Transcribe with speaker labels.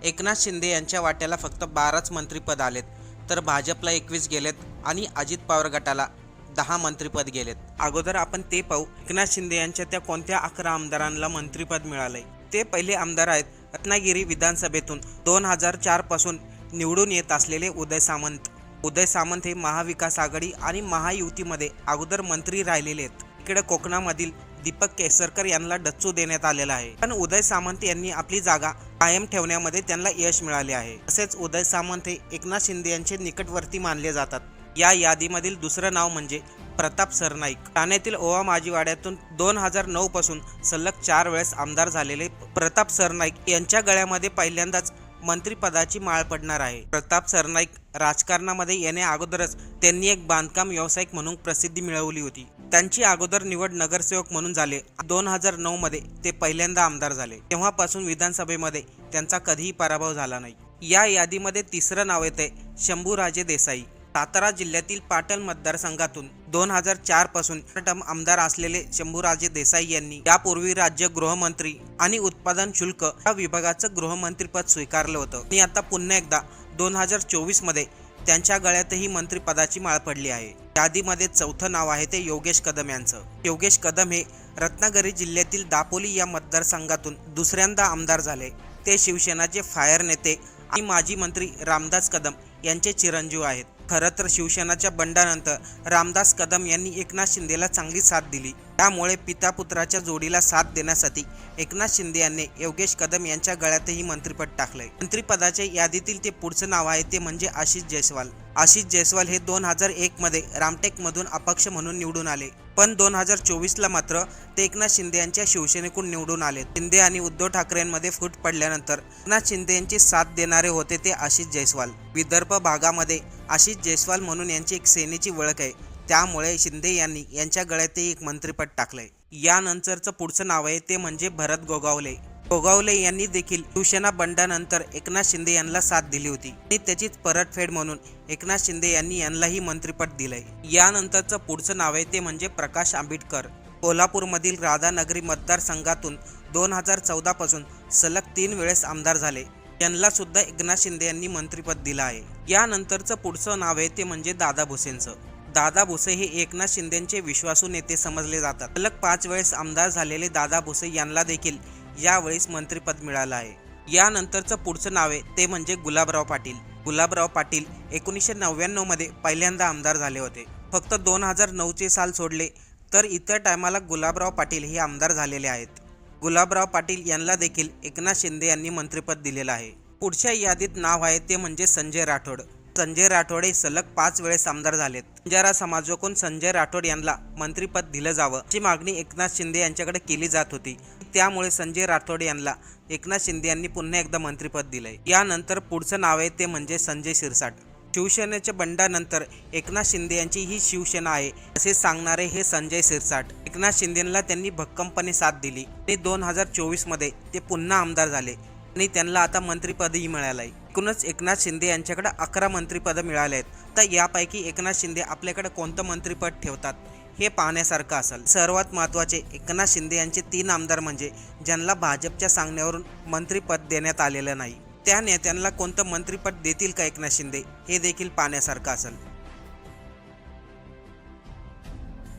Speaker 1: एकनाथ शिंदे यांच्या वाट्याला फक्त बाराच मंत्रिपद आलेत. तर भाजपला एकवीस गेलेत आणि अजित पवार गटाला दहा मंत्रिपद गेलेत. अगोदर आपण ते पाहू. एकनाथ शिंदे यांच्या त्या कोणत्या अकरा आमदारांना मंत्रिपद मिळालंय? ते पहिले आमदार आहेत रत्नागिरी विधानसभेतून. दोन हजार चारपासून निवडून येत असलेले उदय सामंत. उदय सामंत हे महाविकास आघाडी आणि महायुतीमध्ये अगोदर मंत्री राहिलेले आहेत. इकडे कोकणामधील दीपक केसरकर यांना डच्चू देण्यात आलेला आहे. पण उदय सामंत यांनी आपली जागा कायम ठेवण्यामध्ये त्यांना यश मिळाले आहे. तसेच उदय सामंत हे एकनाथ शिंदे यांचे निकटवर्ती मानले जातात. या यादीमधील दुसरं नाव म्हणजे प्रताप सरनाईक. ठाण्यातील ओवा माजीवाड्यातून दोन हजार नऊ पासून सलग चार वेळेस आमदार झालेले प्रताप सरनाईक यांच्या गळ्यामध्ये पहिल्यांदाच मंत्रिपदाची माळ पडणार आहे. प्रताप सरनाईक राजकारणामध्ये येण्या अगोदरच त्यांनी एक बांधकाम व्यावसायिक म्हणून प्रसिद्धी मिळवली होती. त्यांची अगोदर निवड नगरसेवक म्हणून झाले. दोन हजार नऊ मध्ये ते पहिल्यांदा आमदार झाले. तेव्हापासून विधानसभेमध्ये त्यांचा कधीही पराभव झाला नाही. या यादीमध्ये तिसरं नाव येते शंभूराजे देसाई. सातारा जिल्ह्यातील पाटण मतदारसंघातून दोन हजार चारपासून टर्म आमदार असलेले शंभूराजे देसाई यांनी यापूर्वी राज्य गृहमंत्री आणि उत्पादन शुल्क या विभागाचं गृहमंत्रीपद स्वीकारलं होतं. आणि आता पुन्हा एकदा दोन हजार चोवीसमध्ये त्यांच्या गळ्यातही मंत्रिपदाची माळ पडली आहे. यादीमध्ये चौथं नाव आहे ते योगेश कदम यांचं. योगेश कदम हे रत्नागिरी जिल्ह्यातील दापोली या मतदारसंघातून दुसऱ्यांदा आमदार झाले. ते शिवसेनाचे फायर नेते आणि माजी मंत्री रामदास कदम यांचे चिरंजीव आहेत. खरं तर शिवसेनाच्या बंडानंतर रामदास कदम यांनी एकनाथ शिंदेला चांगली साथ दिली. त्यामुळे पिता पुत्राच्या जोडीला साथ देण्यासाठी एकनाथ शिंदे यांनी योगेश कदम यांच्या गळ्यातही मंत्रिपद टाकलंय. मंत्रिपदाच्या यादीतील ते पुढचं नाव आहे ते म्हणजे आशिष जयस्वाल. आशिष जयस्वाल हे दोन हजार एक मध्ये रामटेकमधून अपक्ष म्हणून निवडून आले. पण दोन हजार चोवीसला मात्र ते एकनाथ शिंदे यांच्या शिवसेनेकडून निवडून आले. शिंदे आणि उद्धव ठाकरेंमध्ये फूट पडल्यानंतर एकनाथ शिंदे यांची साथ देणारे होते ते आशिष जयस्वाल. विदर्भ भागामध्ये आशिष जयस्वाल म्हणून यांची एक सेनेची ओळख आहे. त्यामुळे शिंदे यांनी यांच्या गळ्यातही एक मंत्रिपद टाकलंय. यानंतरचं पुढचं नाव आहे ते म्हणजे भरत गोगावले. गोगावले यांनी देखील शिवसेना बंडानंतर एकनाथ शिंदे यांना साथ दिली होती. आणि त्याचीच परतफेड म्हणून एकनाथ शिंदे यांनी यांनाही मंत्रिपद दिलंय. यानंतरचं पुढचं नाव आहे ते म्हणजे प्रकाश आंबेडकर. कोल्हापूरमधील राधानगरी मतदारसंघातून दोन हजार चौदा पासून सलग तीन वेळेस आमदार झाले. यांना सुद्धा एकनाथ शिंदे यांनी मंत्रिपद दिलं आहे. यानंतरचं पुढचं नाव आहे ते म्हणजे दादा भुसेंचं. दादा भुसे हे एकनाथ शिंदेचे विश्वासू नेते समजले जातात. सलग पाच वेळेस आमदार झालेले दादा भुसे यांना देखील यावेळेस मंत्रिपद मिळालं आहे. यानंतरचं पुढचं नाव आहे ते म्हणजे गुलाबराव पाटील. गुलाबराव पाटील एकोणीसशे नव्याण्णवमध्ये पहिल्यांदा आमदार झाले होते. फक्त दोन हजार नऊचे साल सोडले तर इतर टायमाला गुलाबराव पाटील हे आमदार झालेले आहेत. गुलाबराव पाटील यांना देखील एकनाथ शिंदे यांनी मंत्रिपद दिलेलं आहे. पुढच्या यादीत नाव आहे ते म्हणजे संजय राठोड. संजय राठोड हे सलग पाच वेळेस आमदार झालेत. बंजारा समाजाकडून संजय राठोड यांना मंत्रिपद दिलं जावं अशी मागणी एकनाथ शिंदे यांच्याकडे केली जात होती. त्यामुळे संजय राठोड यांना एकनाथ शिंदे यांनी पुन्हा एकदा मंत्रिपद दिलंय. यानंतर पुढचं नाव आहे ते म्हणजे संजय शिरसाट. शिवसेनेच्या बंडानंतर एकनाथ शिंदे यांची ही शिवसेना आहे असे सांगणारे हे संजय सिरसाट एकनाथ शिंदेला त्यांनी भक्कमपणे साथ दिली आणि दोन हजार चोवीसमध्ये ते पुन्हा आमदार झाले आणि त्यांना आता मंत्रिपदही मिळालं आहे एकूणच एकनाथ शिंदे यांच्याकडे अकरा मंत्रिपदं मिळाले आहेत तर यापैकी एकनाथ शिंदे आपल्याकडे कोणतं मंत्रिपद ठेवतात? हे पाहण्यासारखं असेल. सर्वात महत्त्वाचे एकनाथ शिंदे यांचे तीन आमदार म्हणजे ज्यांना भाजपच्या सांगण्यावरून मंत्रिपद देण्यात आलेलं नाही. त्या नेत्यांना कोणतं मंत्रिपद देतील का एकनाथ शिंदे हे देखील पाहण्यासारखं असेल.